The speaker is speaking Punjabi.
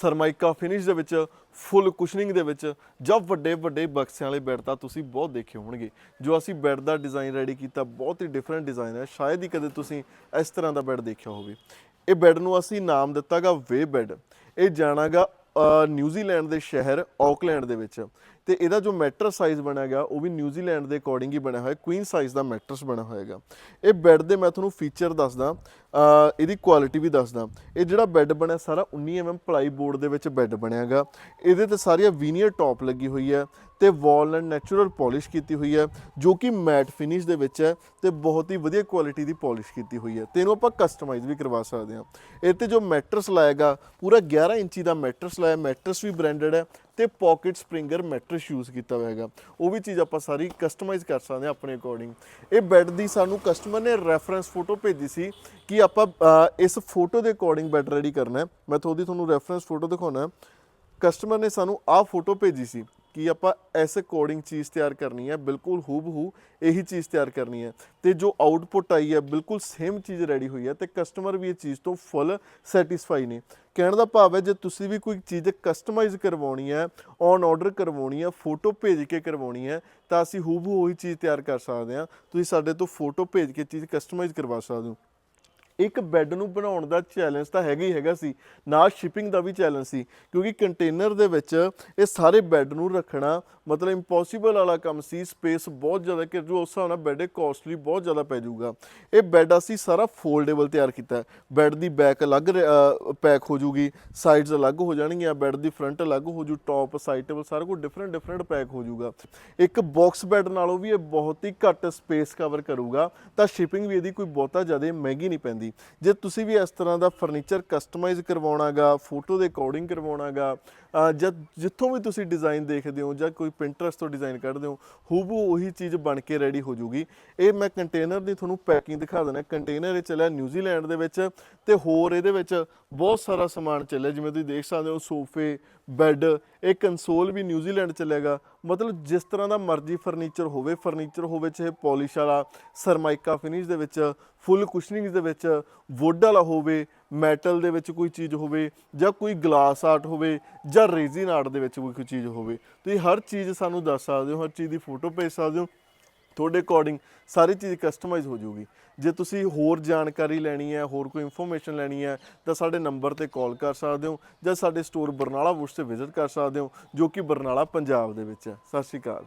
ਸਰਮਾਈਕਾ ਫਿਨਿਸ਼ ਦੇ ਵਿੱਚ ਫੁੱਲ ਕੁਸ਼ਨਿੰਗ ਦੇ ਵਿੱਚ ਜਾਂ ਵੱਡੇ ਵੱਡੇ ਬਕਸਿਆਂ ਵਾਲੇ ਬੈੱਡ ਤਾਂ ਤੁਸੀਂ ਬਹੁਤ ਦੇਖੇ ਹੋਣਗੇ। ਜੋ ਅਸੀਂ ਬੈੱਡ ਦਾ ਡਿਜ਼ਾਈਨ ਰੈਡੀ ਕੀਤਾ ਬਹੁਤ ਹੀ ਡਿਫਰੈਂਟ ਡਿਜ਼ਾਈਨ ਹੈ। ਸ਼ਾਇਦ ਹੀ ਕਦੇ ਤੁਸੀਂ ਇਸ ਤਰ੍ਹਾਂ ਦਾ ਬੈੱਡ ਦੇਖਿਆ ਹੋਵੇ। ਇਹ ਬੈੱਡ ਨੂੰ ਅਸੀਂ ਨਾਮ ਦਿੱਤਾਗਾ ਵੇ ਬੈੱਡ ਇਹ ਜਾਣਾਗਾ ਅ, ਨਿਊਜ਼ੀਲੈਂਡ ਦੇ ਸ਼ਹਿਰ ਆਕਲੈਂਡ ਦੇ ਵਿੱਚ। ਤੇ ਇਹਦਾ ਜੋ ਮੈਟਰਸ ਸਾਈਜ਼ ਬਣਿਆ ਗਿਆ ਉਹ ਵੀ ਨਿਊਜ਼ੀਲੈਂਡ ਦੇ ਅਕੋਰਡਿੰਗ ਹੀ ਬਣਿਆ ਹੋਇਆ ਕੁਈਨ ਸਾਈਜ਼ ਦਾ ਮੈਟਰਸ ਬਣਿਆ ਹੋਏਗਾ ਇਹ ਬੈੱਡ ਦੇ ਮੈਂ ਤੁਹਾਨੂੰ ਫੀਚਰ ਦੱਸਦਾ। ਇਹਦੀ ਕੁਆਲਿਟੀ ਵੀ ਦੱਸਦਾ। ਇਹ ਜਿਹੜਾ ਬੈੱਡ ਬਣਿਆ, ਸਾਰਾ 19 mm ਪਲਾਈ ਬੋਰਡ ਦੇ ਵਿੱਚ ਬੈੱਡ ਬਣਿਆਗਾ। ਇਹਦੇ ਤੇ ਸਾਰੀਆਂ ਵੀਨੀਅਰ ਟੌਪ ਲੱਗੀ ਹੋਈ ਹੈ ਤੇ ਵਾਲਨਟ ਨੈਚੁਰਲ ਪਾਲਿਸ਼ ਕੀਤੀ ਹੋਈ ਹੈ, ਜੋ ਕਿ ਮੈਟ ਫਿਨਿਸ਼ ਦੇ ਵਿੱਚ ਹੈ ਤੇ ਬਹੁਤ ਹੀ ਵਧੀਆ ਕੁਆਲਿਟੀ ਦੀ ਪਾਲਿਸ਼ ਕੀਤੀ ਹੋਈ ਹੈ। ਤੇ ਇਹਨੂੰ ਆਪਾਂ ਕਸਟਮਾਈਜ਼ ਵੀ ਕਰਵਾ ਸਕਦੇ ਹਾਂ। ਇਹ ਤੇ ਜੋ ਮੈਟਰਸ ਲਾਏਗਾ, ਪੂਰਾ 11 ਇੰਚੀ ਦਾ ਮੈਟਰਸ ਲਾਇਆ ਮੈਟਰਸ ਵੀ ਬ੍ਰਾਂਡਡ ਹੈ ਤੇ ਪਾਕਟ ਸਪ੍ਰਿੰਗਰ ਮੈਟਰਸ ਯੂਜ਼ ਕੀਤਾ ਹੋਇਆ ਹੈਗਾ। ਉਹ ਵੀ ਚੀਜ਼ ਆਪਾਂ ਸਾਰੀ ਕਸਟਮਾਈਜ਼ ਕਰ ਸਕਦੇ ਹਾਂ ਆਪਣੇ ਅਕੋਰਡਿੰਗ ਇਹ ਬੈੱਡ ਦੀ ਸਾਨੂੰ ਕਸਟਮਰ ਨੇ ਰੈਫਰੈਂਸ ਫੋਟੋ ਭੇਜੀ ਸੀ ਕਿ ਆਪਾਂ ਇਸ ਫੋਟੋ ਦੇ ਅਕੋਰਡਿੰਗ ਬੈੱਡ ਰੈਡੀ ਕਰਨਾ ਹੈ। ਮੈਂ ਤੁਹਾਡੀ ਤੁਹਾਨੂੰ ਰੈਫਰੈਂਸ ਫੋਟੋ ਦਿਖਾਉਣਾ ਕਸਟਮਰ ਨੇ ਸਾਨੂੰ ਆਹ ਫੋਟੋ ਭੇਜੀ ਸੀ ਕਿ ਆਪਾਂ ਇਸ ਅਕੋਰਡਿੰਗ ਚੀਜ਼ ਤਿਆਰ ਕਰਨੀ ਹੈ। ਬਿਲਕੁਲ ਹੂਬਹੂ ਇਹੀ ਚੀਜ਼ ਤਿਆਰ ਕਰਨੀ ਹੈ। ਤੇ ਜੋ ਆਊਟਪੁੱਟ ਆਈ ਹੈ, ਬਿਲਕੁਲ ਸੇਮ ਚੀਜ਼ ਰੈਡੀ ਹੋਈ ਹੈ ਤੇ ਕਸਟਮਰ ਵੀ ਇਹ ਚੀਜ਼ ਤੋਂ ਫੁੱਲ ਸੈਟੀਸਫਾਈ ਨੇ। ਕਹਿਣ ਦਾ ਭਾਵ ਹੈ, ਜੇ ਤੁਸੀਂ ਵੀ ਕੋਈ ਚੀਜ਼ ਕਸਟਮਾਈਜ਼ ਕਰਵਾਉਣੀ ਹੈ ਔਨ ਆਰਡਰ ਕਰਵਾਉਣੀ ਹੈ, ਫੋਟੋ ਭੇਜ ਕੇ ਕਰਵਾਉਣੀ ਹੈ, ਤਾਂ ਅਸੀਂ ਹੂਬਹੂ ਉਹੀ ਚੀਜ਼ ਤਿਆਰ ਕਰ ਸਕਦੇ ਹਾਂ। ਤੁਸੀਂ ਸਾਡੇ ਤੋਂ ਫੋਟੋ ਭੇਜ ਕੇ ਚੀਜ਼ ਕਸਟਮਾਈਜ਼ ਕਰਵਾ ਸਕਦੇ ਹੋ। ਇੱਕ ਬੈੱਡ ਨੂੰ ਬਣਾਉਣ ਦਾ ਚੈਲੰਜ ਤਾਂ ਹੈਗਾ ਹੀ ਹੈਗਾ ਸੀ, ਨਾਲ ਸ਼ਿਪਿੰਗ ਦਾ ਵੀ ਚੈਲੰਜ ਸੀ, ਕਿਉਂਕਿ ਕੰਟੇਨਰ ਦੇ ਵਿੱਚ ਇਹ ਸਾਰੇ ਬੈੱਡ ਨੂੰ ਰੱਖਣਾ ਮਤਲਬ ਇੰਪੋਸੀਬਲ ਵਾਲਾ ਕੰਮ ਸੀ ਸਪੇਸ ਬਹੁਤ ਜ਼ਿਆਦਾ ਕਿ ਜੋ ਉਸ ਹਿਸਾਬ ਨਾਲ ਬੈੱਡ ਕੋਸਟਲੀ ਬਹੁਤ ਜ਼ਿਆਦਾ ਪੈ ਜਾਊਗਾ। ਇਹ ਬੈੱਡ ਅਸੀਂ ਸਾਰਾ ਫੋਲਡੇਬਲ ਤਿਆਰ ਕੀਤਾ ਬੈੱਡ ਦੀ ਬੈਕ ਅਲੱਗ ਪੈਕ ਹੋ ਜੂਗੀ ਸਾਈਡਸ ਅਲੱਗ ਹੋ ਜਾਣਗੀਆਂ ਬੈੱਡ ਦੀ ਫਰੰਟ ਅਲੱਗ ਹੋ ਜੂ ਟੌਪ ਸਾਈਡ ਟੇਬਲ ਸਾਰਾ ਕੁਝ ਡਿਫਰੈਂਟ ਡਿਫਰੈਂਟ ਪੈਕ ਹੋ ਜੂਗਾ ਇੱਕ ਬਾਕਸ ਬੈੱਡ ਨਾਲੋਂ ਵੀ ਇਹ ਬਹੁਤ ਹੀ ਘੱਟ ਸਪੇਸ ਕਵਰ ਕਰੂਗਾ, ਤਾਂ ਸ਼ਿਪਿੰਗ ਵੀ ਇਹਦੀ ਕੋਈ ਬਹੁਤਾ ਜ਼ਿਆਦਾ ਮਹਿੰਗੀ ਨਹੀਂ ਪੈਂਦੀ। ਜੇ ਤੁਸੀਂ ਵੀ ਇਸ ਤਰ੍ਹਾਂ ਦਾ ਫਰਨੀਚਰ ਕਸਟਮਾਈਜ਼ ਕਰਵਾਉਣਾਗਾ ਫੋਟੋ ਦੇ ਅਕੋਰਡਿੰਗ ਕਰਵਾਉਣਾਗਾ ਜਦ ਜਿੱਥੋਂ ਵੀ ਤੁਸੀਂ ਡਿਜ਼ਾਈਨ ਦੇਖਦੇ ਹੋ ਜਾਂ ਕੋਈ ਪਿੰਟਰਸਟ ਤੋਂ ਡਿਜ਼ਾਈਨ ਕੱਢਦੇ ਹੋ ਹੂਬੂ ਉਹੀ ਚੀਜ਼ ਬਣ ਕੇ ਰੈਡੀ ਹੋ ਜੂਗੀ ਇਹ ਮੈਂ ਕੰਟੇਨਰ ਦੀ ਤੁਹਾਨੂੰ ਪੈਕਿੰਗ ਦਿਖਾ ਦਿੰਦਾ। ਕੰਟੇਨਰ ਇਹ ਚੱਲਿਆ ਨਿਊਜ਼ੀਲੈਂਡ ਦੇ ਵਿੱਚ ਤੇ ਹੋਰ ਇਹਦੇ ਵਿੱਚ ਬਹੁਤ ਸਾਰਾ ਸਮਾਨ ਚੱਲਿਆ। ਜਿਵੇਂ ਤੁਸੀਂ ਦੇਖ ਸਕਦੇ ਹੋ, ਸੋਫੇ ਬੈੱਡ ਇਹ ਕੰਸੋਲ ਵੀ ਨਿਊਜ਼ੀਲੈਂਡ ਚੱਲੇਗਾ ਮਤਲਬ ਜਿਸ ਤਰ੍ਹਾਂ ਦਾ ਮਰਜ਼ੀ ਫਰਨੀਚਰ ਹੋਵੇ ਫਰਨੀਚਰ ਹੋਵੇ, ਚਾਹੇ ਪਾਲਿਸ਼ ਵਾਲਾ ਸਰਮਾਈਕਾ ਫਿਨਿਸ਼ ਦੇ ਵਿੱਚ ਫੁੱਲ ਕੁਸ਼ਨਿੰਗ ਦੇ ਵਿੱਚ ਵੁੱਡ ਵਾਲਾ ਹੋਵੇ ਮੈਟਲ ਦੇ ਵਿੱਚ ਕੋਈ ਚੀਜ਼ ਹੋਵੇ ਜਾਂ ਕੋਈ ਗਲਾਸ ਆਰਟ ਹੋਵੇ ਜਾਂ ਰੇਜ਼ਿਨ ਆਰਟ ਦੇ ਵਿੱਚ ਕੋਈ ਕੋਈ ਚੀਜ਼ ਹੋਵੇ, ਤੁਸੀਂ ਹਰ ਚੀਜ਼ ਸਾਨੂੰ ਦੱਸ ਸਕਦੇ ਹੋ, ਹਰ ਚੀਜ਼ ਦੀ ਫੋਟੋ ਭੇਜ ਸਕਦੇ ਹੋ। ਤੁਹਾਡੇ ਅਕੋਰਡਿੰਗ ਸਾਰੀ ਚੀਜ਼ ਕਸਟਮਾਈਜ਼ ਹੋ ਜਾਊਗੀ। ਜੇ ਤੁਸੀਂ ਹੋਰ ਜਾਣਕਾਰੀ ਲੈਣੀ ਹੈ, ਹੋਰ ਕੋਈ ਇਨਫੋਰਮੇਸ਼ਨ ਲੈਣੀ ਹੈ, ਤਾਂ ਸਾਡੇ ਨੰਬਰ ਤੇ ਕਾਲ ਕਰ ਸਕਦੇ ਹੋ ਜਾਂ ਸਾਡੇ ਸਟੋਰ ਬਰਨਾਲਾ ਵੁੱਡ ਤੇ ਵਿਜ਼ਿਟ ਕਰ ਸਕਦੇ ਹੋ, ਜੋ ਕਿ ਬਰਨਾਲਾ, ਪੰਜਾਬ ਦੇ ਵਿੱਚ ਹੈ। ਸਤਿ ਸ਼੍ਰੀ ਅਕਾਲ।